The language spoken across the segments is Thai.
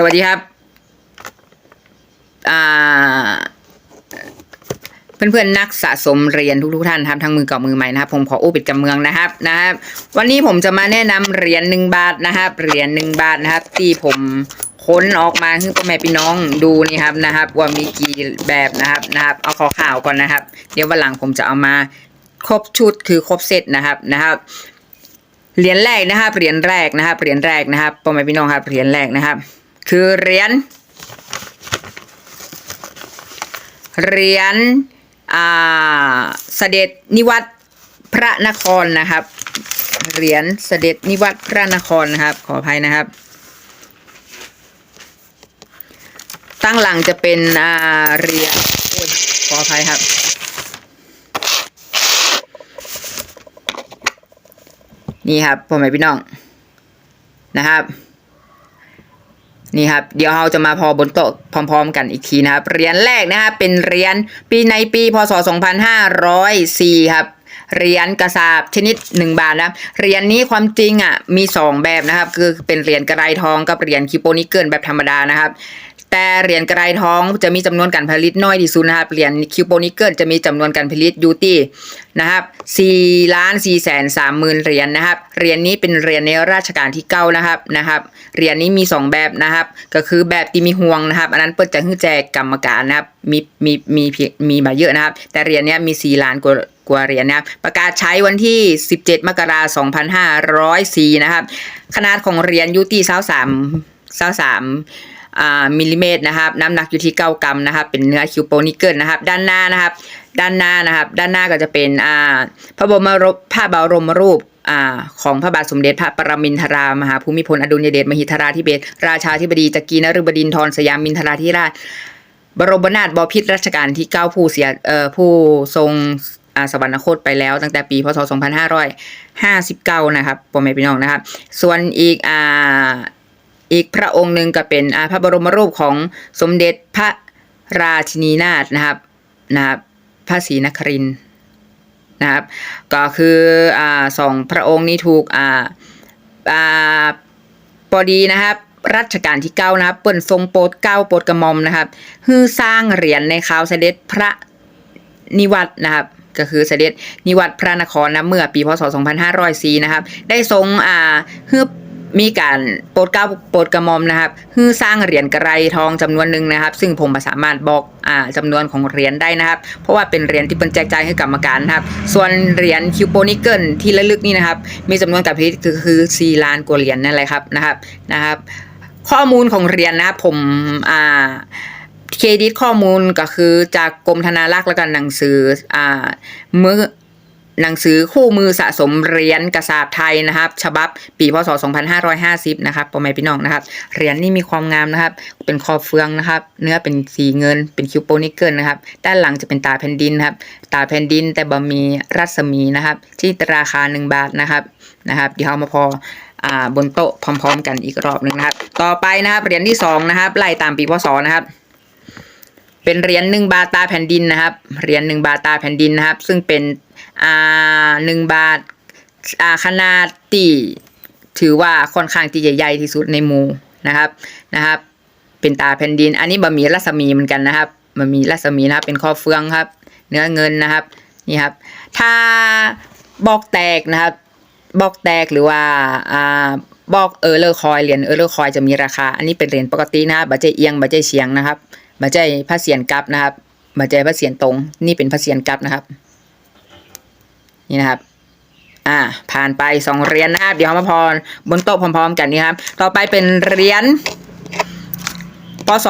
สวัสดีครับ อ่า เพื่อนๆนักสะสมเหรียญทุกๆท่านครับทั้งมือเก่ามือใหม่นะครับผมขออู้ปิดกับเมืองนะครับนะครับ วันนี้ผมจะมาแนะนำเหรียญหนึ่งบาทนะครับเหรียญหนึ่งบาทนะครับ ที่ผมค้นออกมาให้พ่อแม่พี่น้องดูนี่ครับนะครับ ว่ามีกี่แบบนะครับนะครับ เอาขอข่าวก่อนนะครับ เดี๋ยววันหลังผมจะเอามาครบชุดคือครบเซตนะครับนะครับเหรียญแรกนะครับเหรียญแรกนะครับเหรียญแรกนะครับพ่อแม่พี่น้องครับเหรียญแรกนะครับ คือเหรียญเหรียญอ่าเสด็จนิวัตพระนครนะครับเหรียญเสด็จนิวัตพระนครนะครับ ขออภัยนะครับ ตั้งหลังจะเป็นอ่าเหรียญขออภัยครับนี่ครับพ่อแม่พี่น้องนะครับ นี่ครับเดี๋ยวเราจะมาพอบนโต๊ะพร้อม ๆ กันอีกทีนะครับเหรียญแรกนะครับเป็นเหรียญปีในปีพศ 2504ครับเหรียญกระสาบชนิด 1 บาทนะเหรียญนี้ความจริงอะมี 2 แบบนะครับ คือเป็นเหรียญกระไรทองกับเหรียญคิโปนิเกิลแบบธรรมดานะครับ แต่เหรียญกระไรทองจะมีจำนวนการผลิตน้อยที่สุดนะครับ เหรียญคิวโปนิเกิลจะมีจำนวนการผลิตอยู่ที่นะครับ4ล้าน4แสน3หมื่นเหรียญนะครับ เหรียญนี้เป็นเหรียญในราชการที่เก้านะครับนะครับ เหรียญนี้มี 2 แบบนะครับ ก็คือแบบที่มีห่วงนะครับ อันนั้นเปิดจะให้แจกกรรมการนะครับ มีมีมีมีมาเยอะนะครับ แต่เหรียญนี้มี4ล้านกว่ากว่าเหรียญนะครับ ประกาศใช้วันที่ 17 มกราคม2504นะครับ ขนาดของเหรียญยูที่23 23อ่าสาม มิลลิเมตรนะครับน้ำหนักอยู่ที่ 9 กรัมนะครับเป็นเนื้อคิวโปนิเกิลนะครับด้านหน้านะครับ ด้านหน้านะครับ ด้านหน้าก็จะเป็นอ่าพระบรมรูปพระบรมรูปอ่าของพระบาทสมเด็จพระปรมินทรามหาภูมิพลอดุลยเดชมหิทราธิเบศราชาธิบดีจักรีนฤบดินทรสยามมินทราธิราช บรมนาถบพิตรรัชกาลที่ 9 ผู้เสียเอ่อผู้ทรงอ่าสวรรคตไปแล้วตั้งแต่ปีพศ 2559 นะครับพ่อแม่พี่น้องนะครับ ส่วนอีกอ่า อีกพระองค์หนึ่งก็เป็นพระบรมรูปของสมเด็จพระราชินีนาถนะครับนะครับพระศรีนครินนะครับ ก็คืออ่าสองพระองค์นี้ถูกอ่าอ่าพอดีนะครับรัชกาลที่เก้านะครับเปิ้นทรงโปรดเก้าโปรดกระหม่อมนะครับฮือสร้างเหรียญในคราวเสด็จพระนิวัตนะครับก็คือเสด็จนิวัตพระนครนะเมื่อปีพศ 2504 นะครับ ได้ทรงอ่าฮือ มีการโปรดเกล้าโปรดกระหม่อมนะครับฮือสร้างเหรียญกระไรทองจำนวนหนึ่งนะครับ ซึ่งผมสามารถบอกอ่าจำนวนของเหรียญได้นะครับ เพราะว่าเป็นเหรียญที่เป็นแจกจ่ายให้กรรมการนะครับ ส่วนเหรียญคิวโปนิเกิลที่ระลึกนี่นะครับ มีจำนวนการผลิตคือคือ4ล้านกว่าเหรียญนั่นแหละครับนะครับนะครับ ข้อมูลของเหรียญนะครับผมอ่าเครดิตข้อมูลก็คือจากกรมธนารักษ์แล้วกันหนังสืออ่ามือ หนังสือคู่มือสะสมเหรียญกระสาบไทยนะครับ ฉบับปีพศ 2550 นะครับพ่อแม่พี่น้องนะครับ เหรียญนี่มีความงามนะครับ เป็นคอเฟืองนะครับ เนื้อเป็นสีเงิน เป็นคิวโปนิเกิลนะครับ ด้านหลังจะเป็นตาแผ่นดินนะครับ ตาแผ่นดินแต่บ่มีรัศมีนะครับ ที่ราคา 1 บาทนะครับ นะครับ เดี๋ยวเอามาพออ่าบนโต๊ะพร้อม ๆ กันอีกรอบหนึ่งนะครับ ต่อไปนะครับ เหรียญที่สองนะครับ ไล่ตามปีพศนะครับ เป็นเหรียญหนึ่งบาทตาแผ่นดินนะครับ เหรียญหนึ่งบาทตาแผ่นดินนะครับ ซึ่งเป็นอ่าหนึ่งบาทอ่าขนาดที่ถือว่าค่อนข้างที่จะใหญ่ที่สุดในหมู่นะครับนะครับ เป็นตาแผ่นดิน อันนี้บะหมี่รัศมีเหมือนกันนะครับบะหมี่รัศมีนะครับ เป็นข้อเฟืองครับ เนื้อเงินนะครับนี่ครับ ถ้าบอกแตกนะครับ บอกแตกหรือว่าอ่าบอกเออเลอร์คอยเหรียญเออเลอร์คอยจะมีราคา อันนี้เป็นเหรียญปกตินะครับบัจเจเอียงบัจเจเฉียงนะครับ บัจเจพระเศียรกลับนะครับบัจเจพระเศียรตรง นี่เป็นพระเศียรกลับนะครับ นี่นะครับ อ่า ผ่านไปสองเหรียญนะครับ เดี๋ยวเอามาพอบนโต๊ะพร้อม ๆ กันนี่ครับ ต่อไปเป็นเหรียญพศ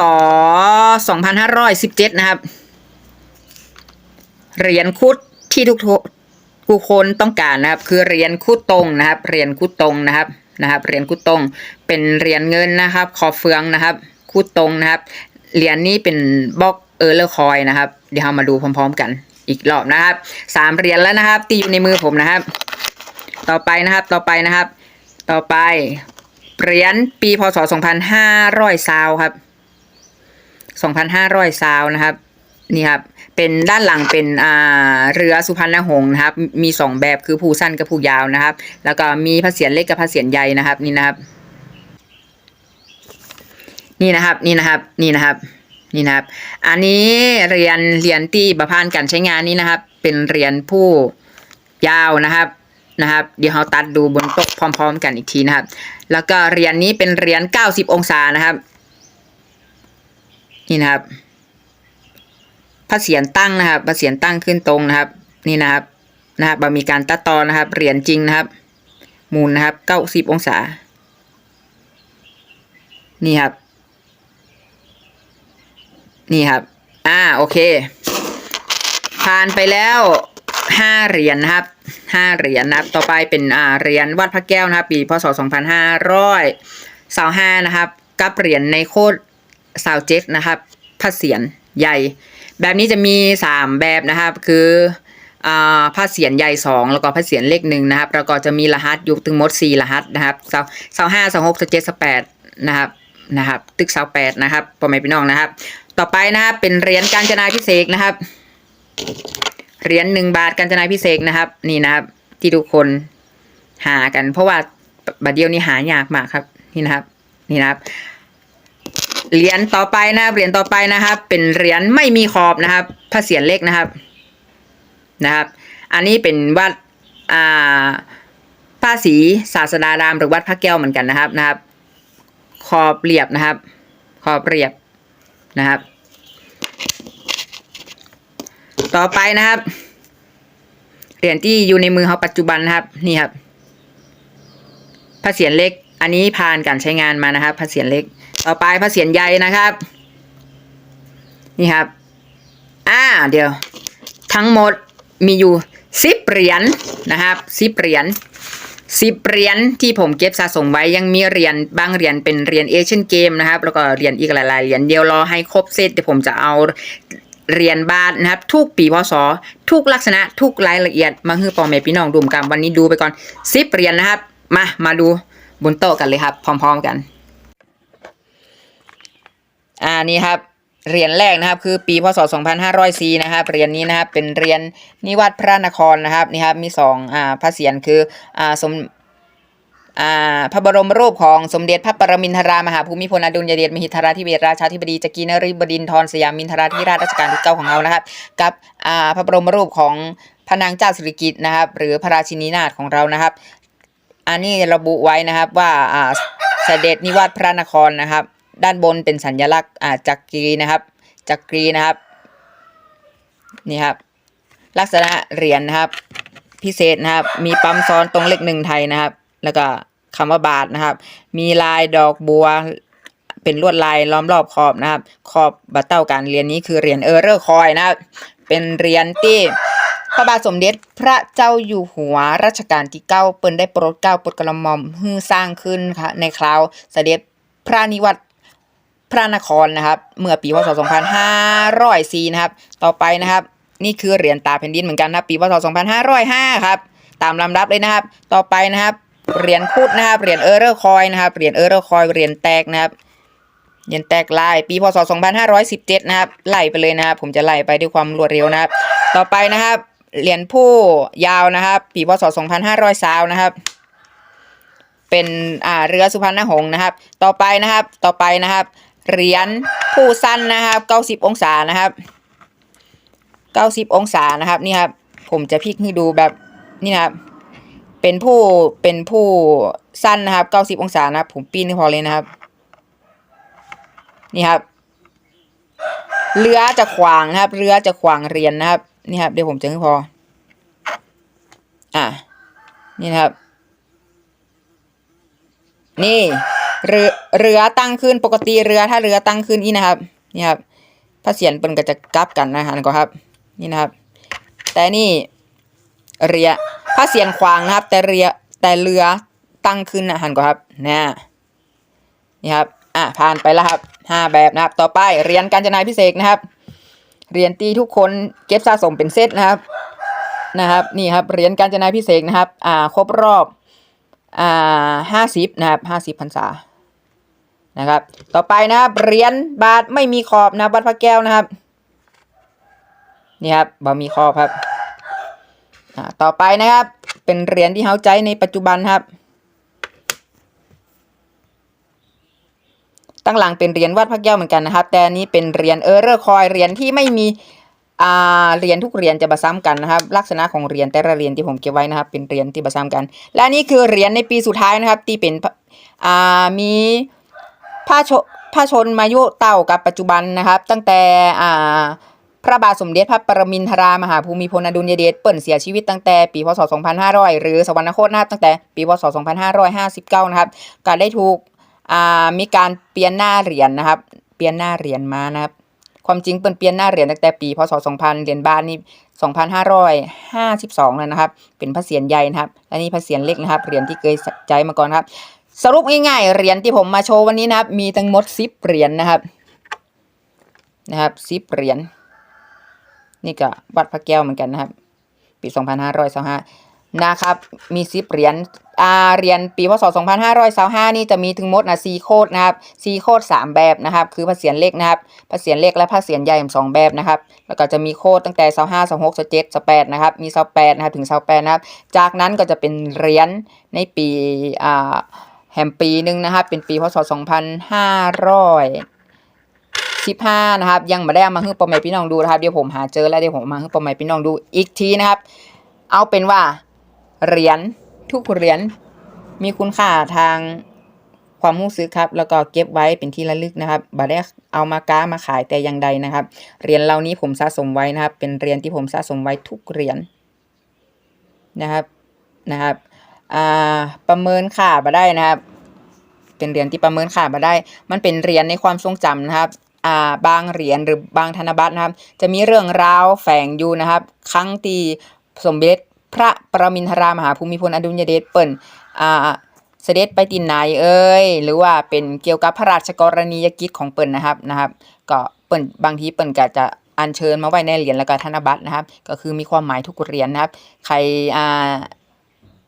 2517 นะครับ เหรียญคุดที่ทุกทุกคนต้องการนะครับ คือเหรียญคุดตรงนะครับ เหรียญคุดตรงนะครับ นะครับ เหรียญคุดตรง เป็นเหรียญเงินนะครับคอเฟืองนะครับ คุดตรงนะครับ เหรียญนี้เป็นบล็อกเออร์เลอร์คอยนะครับ เดี๋ยวเรามาดูพร้อม ๆ กันอีกรอบนะครับสามเหรียญแล้วนะครับที่อยู่ในมือผมนะครับ ต่อไปนะครับต่อไปนะครับ ต่อไปเหรียญปีพศ2500ซาวครับ2,500ซาวนะครับนี่ครับเป็นด้านหลังเป็นอ่าเรือสุพรรณหงษ์นะครับ มีสองแบบคือผู้สั้นกับผู้ยาวนะครับ แล้วก็มีพระเศียรเล็กกับพระเศียรใหญ่นะครับนี่นะครับ นี่นะครับนี่นะครับนี่นะครับนี่นะครับ อันนี้เรียญเรียญที่ประพานธ์การใช้งานนี้นะครับ เป็นเรียญผู้ยาวนะครับนะครับ เดี๋ยวเราตัดดูบนโต๊ะพร้อม ๆ กันอีกทีนะครับ แล้วก็เรียญนี้เป็นเรียญ90 องศานะครับ นี่นะครับพระเศียรตั้งนะครับพระเศียรตั้งขึ้นตรงนะครับ นี่นะครับนะครับบมีการตัดตอนนะครับเรียญจริงนะครับ มูลนะครับ 90 องศา นี่ครับ นี่ครับ อ่าโอเค ผ่านไปแล้วห้าเหรียญนะครับห้าเหรียญนะครับ ต่อไปเป็นอ่าเหรียญวัดพระแก้วนะครับ ปีพศสองพันห้าร้อยสาวห้านะครับ กับเหรียญในโคดสาวเจ็ดนะครับพระเศียรใหญ่ แบบนี้จะมีสามแบบนะครับ คืออ่าพระเศียรใหญ่สองแล้วก็พระเศียรเลขหนึ่งนะครับ แล้วก็จะมีรหัสยู่ถึงมดสี่รหัสนะครับสาวสาวห้าสาวหกสาวเจ็ดสาวแปดนะครับนะครับ ตึกสาวแปดนะครับพ่อแม่พี่น้องนะครับ ต่อไปนะครับเป็นเหรียญการจนาพิเศษนะครับ เหรียญหนึ่งบาทการจนาพิเศษนะครับ นี่นะครับ ที่ทุกคนหากัน เพราะว่าบัดเดียวนี้หายากมากครับ นี่นะครับ นี่นะครับเหรียญต่อไปนะครับเหรียญต่อไปนะครับ เป็นเหรียญไม่มีขอบนะครับพระเศียรเล็กนะครับนะครับ อันนี้เป็นวัดอ่าพระศรีศาสดารามหรือวัดพระแก้วเหมือนกันนะครับนะครับ ขอบเรียบนะครับ ขอบเรียบ นะครับ ต่อไปนะครับ เหรียญที่อยู่ในมือเขาปัจจุบันนะครับ นี่ครับพระเศียรเล็ก อันนี้ผ่านการใช้งานมานะครับพระเศียรเล็ก ต่อไปพระเศียรใหญ่นะครับ นี่ครับ อ่า เดี๋ยว ทั้งหมดมีอยู่สิบเหรียญนะครับสิบเหรียญ สิบเหรียญที่ผมเก็บสะสมไว้ยังมีเหรียญบางเหรียญเป็นเหรียญเอเชียนเกมนะครับ แล้วก็เหรียญอีกหลายๆเหรียญเดียวรอให้ครบเซตเดี๋ยวผมจะเอาเหรียญบาทนะครับ ทุกปีพศทุกลักษณะทุกรายละเอียดมาฮือปอแม่พี่น้องดูมกันวันนี้ดูไปก่อนสิบเหรียญนะครับ มามาดูบนโต๊ะกันเลยครับ พร้อม ๆกัน อ่านี่ครับ เหรียญแรกนะครับ คือปีพศ 2504นะครับเหรียญนี้นะครับเป็นเหรียญนิวัตพระนครนะครับนี่ครับมีสองอ่าพระเศียรคืออ่าสมอ่าพระบรมรูปของสมเด็จพระปรมินทรามหาภูมิพลอดุลยเดชมหิทราธิเบศราชาธิบดีจักรีนฤบดินทรสยามินทราธิราชรัชกาลที่เก้าของเรานะครับ กับอ่าพระบรมรูปของพระนางเจ้าสิริกิติ์นะครับ หรือพระราชินีนาถของเรานะครับ อันนี้ระบุไว้นะครับว่าอ่าเสด็จนิวัตพระนครนะครับ ด้านบนเป็นสัญลักษณ์อ่าจักรีนะครับ จักรีนะครับนี่ครับ ลักษณะเหรียญนะครับ พิเศษนะครับ มีปั๊มซ้อนตรงเลขหนึ่งไทยนะครับ แล้วก็คำว่าบาทนะครับ มีลายดอกบัวเป็นลวดลายล้อมรอบขอบนะครับ ขอบบัตเต้าการเหรียญนี้คือเหรียญเออร์เรอร์คอยนะครับ เป็นเหรียญที่พระบาทสมเด็จพระเจ้าอยู่หัวรัชกาลที่เก้าเปิ้นได้โปรดเกล้าโปรดกระหม่อมฮือสร้างขึ้นค่ะในคราวเสด็จพระนิวัตร พระนครนะครับ เมื่อปีพศ 2504 นะครับ ต่อไปนะครับ นี่คือเหรียญตาแผ่นดินเหมือนกันนะครับปีพศ 2505 ครับ ตามลำดับเลยนะครับ ต่อไปนะครับ เหรียญคุดนะครับ เหรียญเออร์เรอร์คอยนะครับ เหรียญเออร์เรอร์คอย เหรียญแตกนะครับ เหรียญแตกลาย ปีพศ 2517 นะครับ ไล่ไปเลยนะครับ ผมจะไล่ไปด้วยความรวดเร็วนะครับ ต่อไปนะครับ เหรียญผู้ยาวนะครับ ปีพศ 2520นะครับเป็นอ่าเรือสุพรรณหงส์นะครับ ต่อไปนะครับ ต่อไปนะครับ เหรียญผู้สั้นนะครับเก้าสิบองศานะครับเก้าสิบองศานะครับนี่ครับผมจะพลิกให้ดูแบบนี่นะครับเป็นผู้เป็นผู้สั้นนะครับเก้าสิบองศานะครับ ผมปีนให้พอเลยนะครับ นี่ครับเรือจะขวางนะครับ เรือจะขวางเหรียญนะครับ นี่ครับ เดี๋ยวผมจะให้พอ อะ นี่นะครับ นี่ เรือเรือตั้งขึ้นปกติเรือถ้าเรือตั้งขึ้นนี่นะครับนี่ครับพระเศียรเปิ้นก็จะกลับกันนะฮะก็ครับ นี่นะครับ แต่นี่เรือพระเศียรขวางนะครับ แต่เรือแต่เรือตั้งขึ้นนะฮันก็ครับนะนี่ครับอะผ่านไปแล้วครับห้าแบบนะครับ ต่อไปเรียญการจนาพิเศษนะครับ เรียญตีทุกคนเก็บสะสมเป็นเซตนะครับนะครับนี่ครับเหรียญการจนาพิเศษนะครับอ่าครบรอบอ่าห้าสิบนะครับห้าสิบพรรษา นะครับ ต่อไปนะครับเหรียญบาทไม่มีขอบนะวัดพระแก้วนะครับ นี่ครับบ่มีขอบครับต่อไปนะครับ เป็นเหรียญที่เฮาใจในปัจจุบันครับ ตั้งหลังเป็นเหรียญวัดพระแก้วเหมือนกันนะครับ แต่นี้เป็นเหรียญเออร์เรอร์คอยเหรียญที่ไม่มีอ่าเหรียญทุกเหรียญจะบซ้ำกันนะครับ ลักษณะของเหรียญแต่ละเหรียญที่ผมเก็บไว้นะครับ เป็นเหรียญที่บซ้ำกัน และนี่คือเหรียญในปีสุดท้ายนะครับ ที่เป็นอ่ามี ผ้าชผ้าชนมายุเต่ากับปัจจุบันนะครับ ตั้งแต่อ่าพระบาทสมเด็จพระปรมินทรามหาภูมิพลอดุลยเดชเปิ่นเสียชีวิตตั้งแต่ปีพศ 2500 หรือสวรรคตนะครับตั้งแต่ปีพศ 2559 นะครับก็ได้ถูกอ่ามีการเปลี่ยนหน้าเหรียญนะครับ เปลี่ยนหน้าเหรียญมานะครับ ความจริงเปิ่นเปลี่ยนหน้าเหรียญตั้งแต่ปีพศ 2000 เหรียญบาทนี่ 2552 แล้วนะครับ เป็นพระเศียรใหญ่นะครับ และนี่พระเศียรเล็กนะครับ เหรียญที่เคยใจมาก่อนครับ สรุปง่ายๆเหรียญที่ผมมาโชว์วันนี้นะครับ มีทั้งหมด10เหรียญนะครับ นะครับ10เหรียญนี่ก็วัดพระแก้วเหมือนกันนะครับ ปี2525นห้าร้อยสองห้านะครับ มีซิปเหรียญอ่าเหรียญปีพศ2525นี่จะมีถึงหมดนะ4โคดนะครับ4โคด3แบบนะครับ คือพระเศียรเล็กนะครับพระเศียรเล็กและพระเศียรใหญ่สองแบบนะครับ แล้วก็จะมีโคดตั้งแต่25 26 27 28นะครับ มี28นะครับถึง28นะครับ จากนั้นก็จะเป็นเหรียญในปีอ่า แห่มปีหนึ่งนะครับ เป็นปีพศ 2500สิบห้านะครับ ยังม่ได้มาให้พ่อแม่พี่น้องดูนะครับ เดี๋ยวผมหาเจอแล้วเดี๋ยวผมมาให้พ่อแม่พี่น้องดูอีกทีนะครับ เอาเป็นว่าเหรียญทุกเหรียญมีคุณค่าทางความรู้สึกครับ แล้วก็เก็บไว้เป็นที่ระลึกนะครับบ่ได้เอามาก้ามาขายแต่อย่างใดนะครับ เหรียญเหล่านี้ผมสะสมไว้นะครับ เป็นเหรียญที่ผมสะสมไว้ทุกเหรียญนะครับนะครับ อ่าประเมินค่าบ่ได้นะครับ เป็นเหรียญที่ประเมินค่าบ่ได้ มันเป็นเหรียญในความทรงจำนะครับอ่าบางเหรียญหรือบางธนบัตรนะครับ จะมีเรื่องราวแฝงอยู่นะครับ ครั้งที่สมเด็จพระประมินทรามหาภูมิพลอดุลยเดชเปิ่นอ่าเสด็จไปตินไหนเอ้ยหรือว่าเป็นเกี่ยวกับพระราชกรณียกิจของเปิ่นนะครับนะครับ ก็เปิ่นบางทีเปิ่นก็จะอัญเชิญมาไว้ในเหรียญแล้วก็ธนบัตรนะครับ ก็คือมีความหมายทุกเหรียญนะครับ ใครอ่า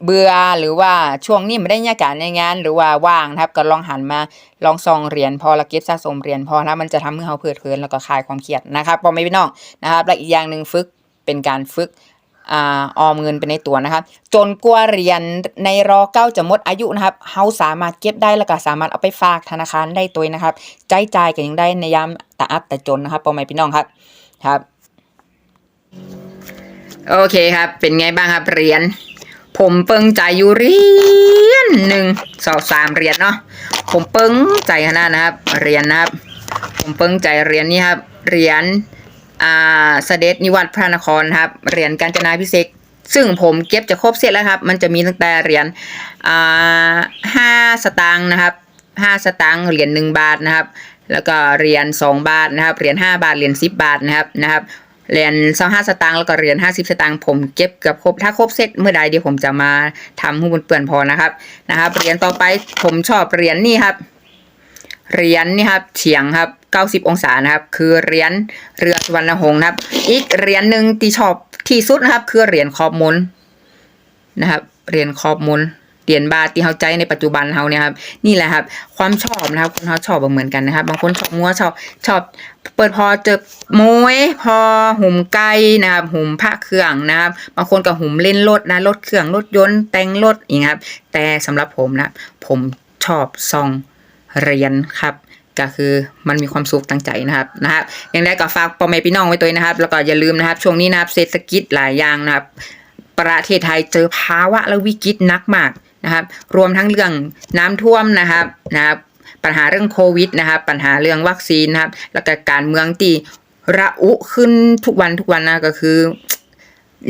เบื่อหรือว่าช่วงนี้ไม่ได้ยากาศในงาน หรือว่าว่างนะครับ ก็ลองหันมาลองซองเหรียญพอละเก็บสะสมเหรียญพอนะมันจะทำให้เราเพลิดเพลินแล้วก็คลายความเครียดนะครับพอไม่พี่น้องนะครับและอีกอย่างหนึ่งฝึกเป็นการฝึกอออมเงินไปในตัวนะครับ จนกว่าเหรียญในรอเก้าจะหมดอายุนะครับเฮาสามารถเก็บได้แล้วก็สามารถเอาไปฝากธนาคารได้ตัวนะครับใจจ่ายกันยังได้ในยามตะอัดแต่จนนะครับพอไม่พี่น้องครับครับ โอเคครับ เป็นไงบ้างครับเหรียญ ผมเปิงใจอยู่เรียญหนึ่งสองสามเรียญเนาะผมเปิงใจขนาดนะครับ เรียญนะครับ ผมเปิงใจเรียญนี้ครับเรียญอ่าเสด็จนิวัตรพระนครครับเรียญกาญจนาพิเศษซึ่งผมเก็บจะครบเสร็จแล้วครับ มันจะมีตั้งแต่เหรียญอ่าห้าสตางค์นะครับห้าสตางค์เหรียญหนึ่งบาทนะครับ แล้วก็เหรียญสองบาทนะครับเหรียญห้าบาทเหรียญสิบบาทนะครับนะครับ เหรียญสองห้าสตางค์แล้วก็เหรียญห้าสิบสตางค์ผมเก็บเกือบครบถ้าครบเซตเมื่อใดเดี๋ยวผมจะมาทำให้นเปื่อนพอนะครับนะครับเหรียญต่อไปผมชอบเหรียญนี่ครับเหรียญนี่ครับเฉียงครับเก้าสิบองศานะครับ คือเหรียญเรือสุวรรณหงส์นะครับ อีกเหรียญหนึ่งที่ชอบที่สุดนะครับ คือเหรียญขอบมนนะครับเหรียญขอบมน เหรียญบาที่เขาใจในปัจจุบันเขาเนี่ยครับนี่แหละครับ ความชอบนะครับคนเขาชอบเหมือนกันนะครับ บางคนชอบงัวชอบชอบ เปิดพอเจอมวยพอหุ่มไก่นะครับหุ่มผ้าเครื่องนะครับ บางคนก็หุ่มเล่นรถนะรถเครื่องรถยนต์แต่งรถอย่างเงี้ยครับ แต่สำหรับผมนะผมชอบซองเรียญครับก็คือมันมีความสุขตั้งใจนะครับนะครับอยังได้ก็ฝากพ่อแม่พี่น้องไว้ตัวนะครับ แล้วก็อย่าลืมนะครับ ช่วงนี้นะครับเศรษฐกิจหลายอย่างนะครับ ประเทศไทยเจอภาวะและวิกฤตหนักมาก นะครับ รวมทั้งเรื่องน้ำท่วมนะครับนะครับ ปัญหาเรื่องโควิดนะครับ ปัญหาเรื่องวัคซีนนะครับ แล้วก็การเมืองที่ระอุขึ้นทุกวันทุกวันนะก็คือ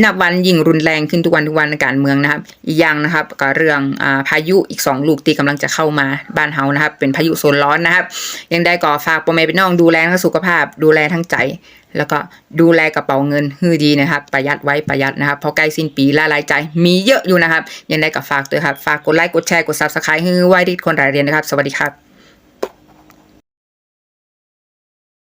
นับวันยิ่งรุนแรงขึ้นทุกวันทุกวันในการเมืองนะครับ อีกอย่างนะครับก็เรื่องอาพายุอีกสองลูกที่กำลังจะเข้ามาบ้านเฮานะครับ เป็นพายุโซนร้อนนะครับ ยังได้ก่อฝากพ่อแม่พี่น้องดูแลทั้งสุขภาพดูแลทั้งใจ แล้วก็ดูแลกระเป๋าเงินฮือดีนะครับ ประหยัดไว้ประหยัดนะครับ เพราะใกล้สิ้นปีละรายใจมีเยอะอยู่นะครับ ยังได้ก็ฝากด้วยครับ ฝากกดไลค์กดแชร์กดซับสไครต์ฮือไว้ที่คนรายเรียนนะครับ สวัสดีครับ